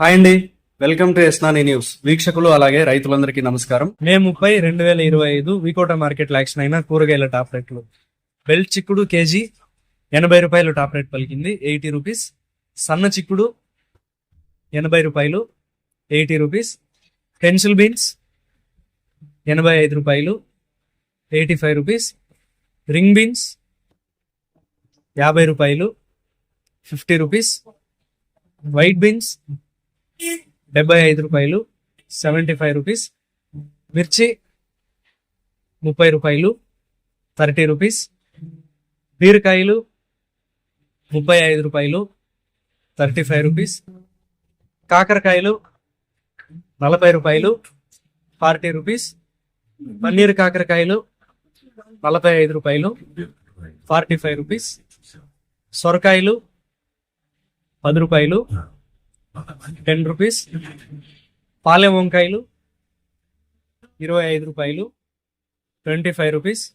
Hi అండి. Welcome to ఎస్నాని news. వీక్షకులు అలాగే రైతులందరికీ నమస్కారం. మే ముప్పై రెండు వేల ఇరవై ఐదు వికోట మార్కెట్ యాక్షన్ అయిన కూరగాయల టాప్ రేట్లు. బెల్ చిక్కుడు కేజీ ఎనభై రూపాయలు టాప్ రేట్ పలికింది ఎయిటీ రూపీస్. సన్న చిక్కుడు ఎనభై రూపాయలు ఎయిటీ రూపీస్. పెన్సిల్ బీన్స్ ఎనభై ఐదు రూపాయలు eighty five rupees. Ring beans యాభై రూపాయలు ఫిఫ్టీ రూపీస్. వైట్ బీన్స్ డెబ్బై ఐదు రూపాయలు సెవెంటీ ఫైవ్ రూపీస్. మిర్చి ముప్పై రూపాయలు థర్టీ రూపీస్. బీరకాయలు ముప్పై ఐదు రూపాయలు థర్టీ ఫైవ్ రూపీస్. కాకరకాయలు నలభై రూపాయలు ఫార్టీ రూపీస్. పన్నీర్ కాకరకాయలు నలభై ఐదు రూపాయలు ఫార్టీ ఫైవ్ రూపీస్. సొరకాయలు పది రూపాయలు టెన్ రూపీస్. పాలెం వంకాయలు ఇరవై ఐదు రూపాయలు. Twenty five rupees.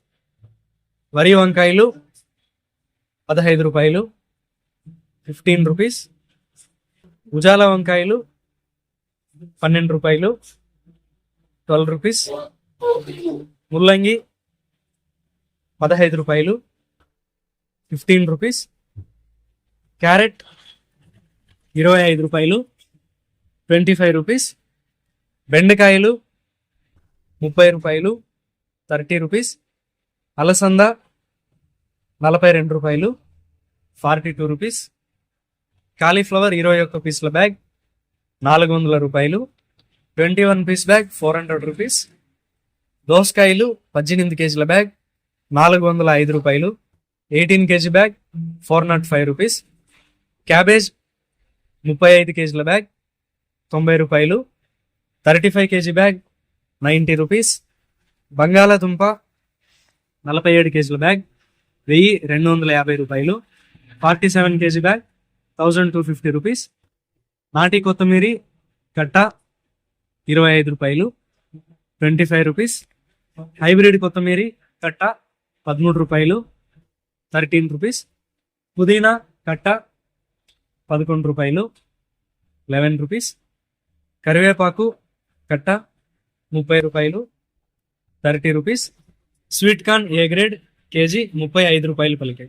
వరి వంకాయలు పదహైదు రూపాయలు. Fifteen rupees. ఉజాల వంకాయలు పన్నెండు రూపాయలు. Twelve rupees. ముల్లంగి పదహైదు రూపాయలు. Fifteen rupees. క్యారెట్ ఇరవై ఐదు రూపాయలు ట్వంటీ ఫైవ్ రూపీస్. బెండకాయలు ముప్పై రూపాయలు థర్టీ రూపీస్. అలసంద నలభై రెండు రూపాయలు ఫార్టీ టూ రూపీస్. కాలీఫ్లవర్ ఇరవై ఒక్క పీసుల బ్యాగ్ నాలుగు వందల రూపాయలు. Twenty one piece bag four hundred rupees. దోసకాయలు పద్దెనిమిది కేజీల బ్యాగ్ నాలుగు వందల ఐదు రూపాయలు. Eighteen kg bag four nought five rupees. Cabbage ముప్పై ఐదు కేజీల బ్యాగ్ తొంభై రూపాయలు. Thirty five kg bag ninety rupees. బంగాళాదుంప నలభై ఏడు కేజీల బ్యాగ్ వెయ్యి రెండు వందల యాభై రూపాయలు. Forty seven KG bag thousand two fifty rupees. నాటి కొత్తిమీరి కట్ట ఇరవై ఐదు రూపాయలు. Twenty five rupees. హైబ్రిడ్ కొత్తిమీరి కట్ట పదమూడు రూపాయలు. Thirteen rupees. పుదీనా కట్ట పదకొండు రూపాయలు లెవెన్ రూపీస్. కరివేపాకు కట్ట ముప్పై రూపాయలు thirty rupees. Sweet corn A grade kg ముప్పై ఐదు రూపాయలు పలికాయి.